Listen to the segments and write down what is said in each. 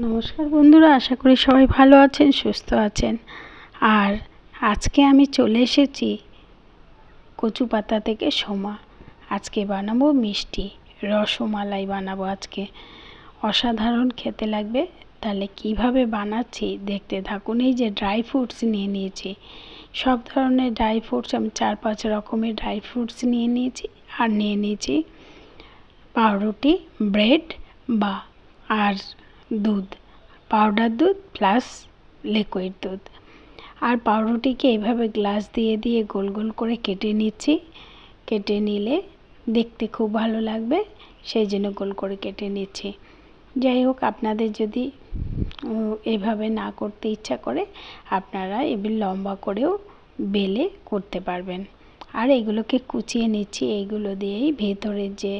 নমস্কার বন্ধুরা, আশা করি সবাই ভালো আছেন, সুস্থ আছেন। আর আজকে আমি চলে এসেছি কচু পাতা থেকে সোমা। আজকে বানাবো মিষ্টি, রসমালাই বানাবো আজকে। অসাধারণ খেতে লাগবে। তাহলে কীভাবে বানাচ্ছি দেখতে থাকুন। এই যে ড্রাই ফ্রুটস নিয়ে নিয়েছি। সব ধরনের ড্রাই ফ্রুটস আমি চার পাঁচ রকমের ড্রাই ফ্রুটস নিয়ে নিয়েছি। আর নিয়ে নিয়েছি পাউরুটি ব্রেড বা আর দুধ পাউডার দুধ প্লাস লিকুইড দুধ। আর পাউরুটিকে এইভাবে গ্লাস দিয়ে দিয়ে গোল গোল করে কেটে নিচ্ছি। কেটে নিলে দেখতে খুব ভালো লাগবে, সেই জন্য গোল করে কেটে নিচ্ছি। যাই হোক, আপনাদের যদি এভাবে না করতে ইচ্ছা করে, আপনারা এবার লম্বা করেও বেলে করতে পারবেন। আর এগুলোকে কুচিয়ে নিচ্ছি এইগুলো দিয়েই ভেতরের যে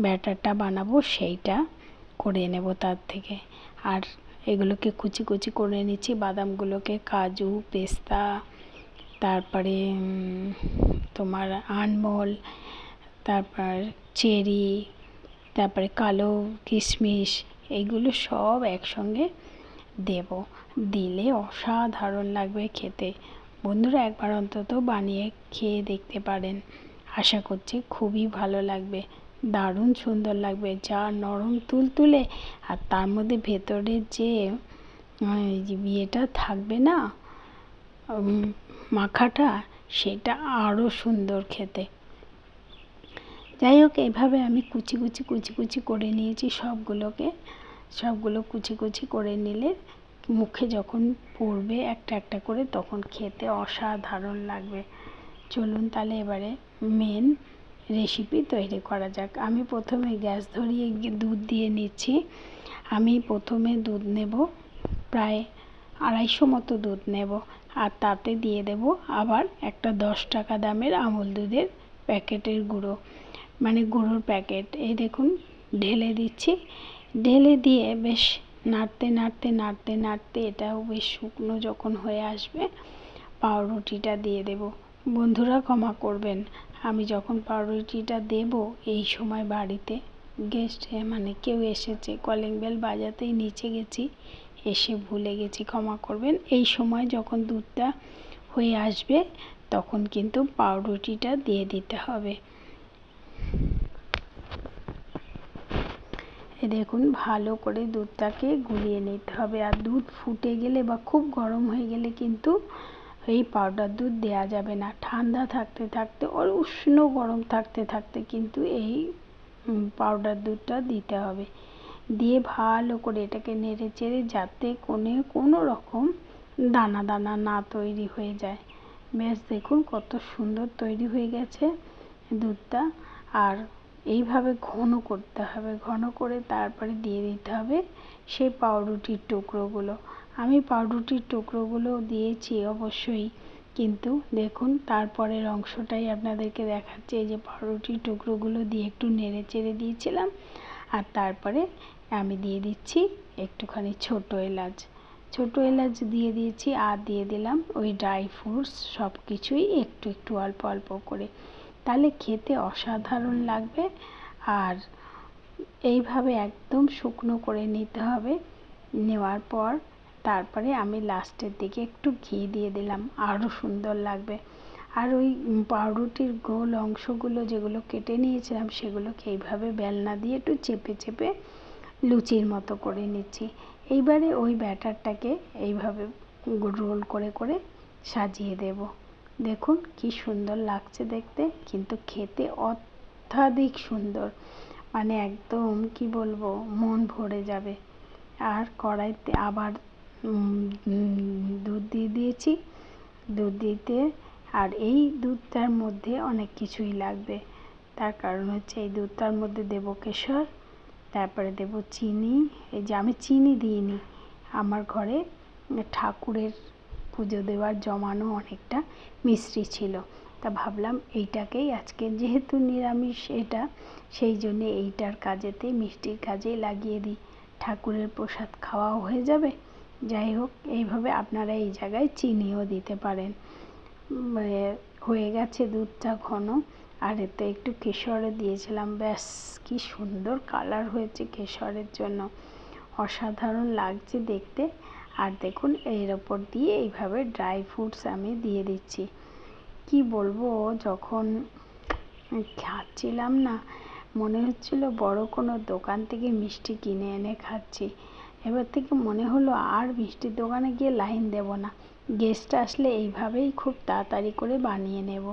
ব্যাটারটা বানাবো সেইটা। করে নেব তার থেকে। আর এগুলোকে কুচি কুচি করে নিচ্ছি। বাদামগুলোকে কাজু, পেস্তা, তারপরে তোমার আনমল, তারপর চেরি, তারপরে কালো কিশমিশ এইগুলো সব একসঙ্গে দেব। দিলে অসাধারণ লাগবে খেতে। বন্ধুরা, একবার অন্তত বানিয়ে খেয়ে দেখতে পারেন। আশা করছি খুবই ভালো লাগবে। দারুণ সুন্দর লাগবে, যা নরম তুলতুলে আর তার মধ্যে ভেতরে যে ইয়েটা থাকবে না মাখাটা, সেটা আরও সুন্দর খেতে। যাই হোক এভাবে আমি কুচি কুচি কুচি কুচি করে নিয়েছি সবগুলোকে। সবগুলো কুচি কুচি করে নিলে মুখে যখন পড়বে একটা একটা করে, তখন খেতে অসাধারণ লাগবে। চলুন তাহলে এবারে মেন রেসিপি তৈরি করা যাক। আমি প্রথমে গ্যাস ধরিয়ে দুধ দিয়ে নিচ্ছি। আমি প্রথমে দুধ নেব, প্রায় আড়াইশো মতো দুধ নেব আর তাতে দিয়ে দেব আবার একটা দশ টাকা দামের আমুল দুধের প্যাকেটের গুঁড়ো। মানে গুঁড়োর প্যাকেট। এই দেখুন, ঢেলে দিচ্ছি। ঢেলে দিয়ে বেশ নাড়তে নাড়তে নাড়তে নাড়তে এটাও বেশ শুকনো যখন হয়ে আসবে, পাউরুটিটা দিয়ে দেব। বন্ধুরা ক্ষমা করবেন। আমি যখন পাউরুটিটা দেব এই সময় বাড়িতে গেস্ট মানে কেউ এসেছে কলিং বেল বাজাতেই নিচে গেছি, এসে ভুলে গেছি, ক্ষমা করবেন। এই সময় যখন দুধটা হয়ে আসবে, তখন কিন্তু পাউরুটিটা দিয়ে দিতে হবে। এ দেখুন, ভালো করে দুধটাকে গুলিয়ে নিতে হবে। আর দুধ ফুটে গেলে বা খুব গরম হয়ে গেলে কিন্তু এই পাউডার দুধ দেওয়া যাবে না। ঠান্ডা থাকতে থাকতে ওর উষ্ণ গরম থাকতে থাকতে কিন্তু এই পাউডার দুধটা দিতে হবে। দিয়ে ভালো করে এটাকে নেড়ে চেড়ে যাতে কোনে কোনো রকম দানা দানা না তৈরি হয়ে যায়। বেশ দেখুন কত সুন্দর তৈরি হয়ে গেছে দুধটা। আর এইভাবে ঘন করতে হবে। ঘন করে তারপরে দিয়ে দিতে হবে সেই পাউরুটির টুকরোগুলো। আমি পাউরুটির টুকরোগুলো দিয়েছি অবশ্যই। কিন্তু দেখুন, তারপরের অংশটাই আপনাদেরকে দেখাচ্ছি। এই যে পাউরুটির টুকরোগুলো দিয়ে একটু নেড়ে চেড়ে দিয়েছিলাম। আর তারপরে আমি দিয়ে দিচ্ছি একটুখানি ছোট এলাচ। ছোট এলাচ দিয়ে দিয়েছি আর দিয়ে দিলাম ওই ড্রাই ফ্রুটস সব কিছুই একটু একটু অল্প অল্প করে। তাহলে খেতে অসাধারণ লাগবে। আর এইভাবে একদম শুকনো করে নিতে হবে। নেওয়ার পর তারপরে আমি লাস্টের দিকে একটু ঘি দিয়ে দিলাম আরও সুন্দর লাগবে। আর ওই পাউরুটির গোল অংশগুলো যেগুলো কেটে নিয়েছিলাম, সেগুলোকে এইভাবে বেলনা দিয়ে একটু চেপে চেপে লুচির মতো করে নিচ্ছি। এইবারে ওই ব্যাটারটাকে এইভাবে রোল করে করে সাজিয়ে দেব। দেখুন কি সুন্দর লাগছে দেখতে, কিন্তু খেতে অত্যাধিক সুন্দর। মানে একদম কি বলব, মন ভরে যাবে। আর কড়াইতে আবার দুধ দিয়ে দিয়েছি। দুধ দিতে আর এই দুধটার মধ্যে অনেক কিছুই লাগবে। তার কারণ হচ্ছে এই দুধটার মধ্যে দেব কেশর, তারপরে দেব চিনি। এই যে আমি চিনি দিইনি, আমার ঘরে ঠাকুরের পুজো দেওয়ার জমানো অনেকটা মিষ্টি ছিল। তা ভাবলাম এইটাকেই, আজকে যেহেতু নিরামিষ এটা, সেই জন্যে এইটার কাজেতে মিষ্টির কাজেই লাগিয়ে দিই। ঠাকুরের প্রসাদ খাওয়াও হয়ে যাবে। যাই হোক, এইভাবে আপনারা এই জায়গায় চিনিও দিতে পারেন। হয়ে গেছে দুধটা ঘন। আর এতে একটু কেশরও দিয়েছিলাম। ব্যাস, কি সুন্দর কালার হয়েছে কেশরের জন্য। অসাধারণ লাগছে দেখতে। আর দেখুন, এর ওপর দিয়ে এইভাবে ড্রাই ফ্রুটস আমি দিয়ে দিচ্ছি। কি বলব, যখন খাচ্ছিলাম না, মনে হচ্ছিল বড় কোনো দোকান থেকে মিষ্টি কিনে এনে খাচ্ছি। এবার থেকে মনে হলো আর মিষ্টির দোকানে গিয়ে লাইন দেব না। গেস্ট আসলে এইভাবেই খুব তাড়াতাড়ি করে বানিয়ে নেব।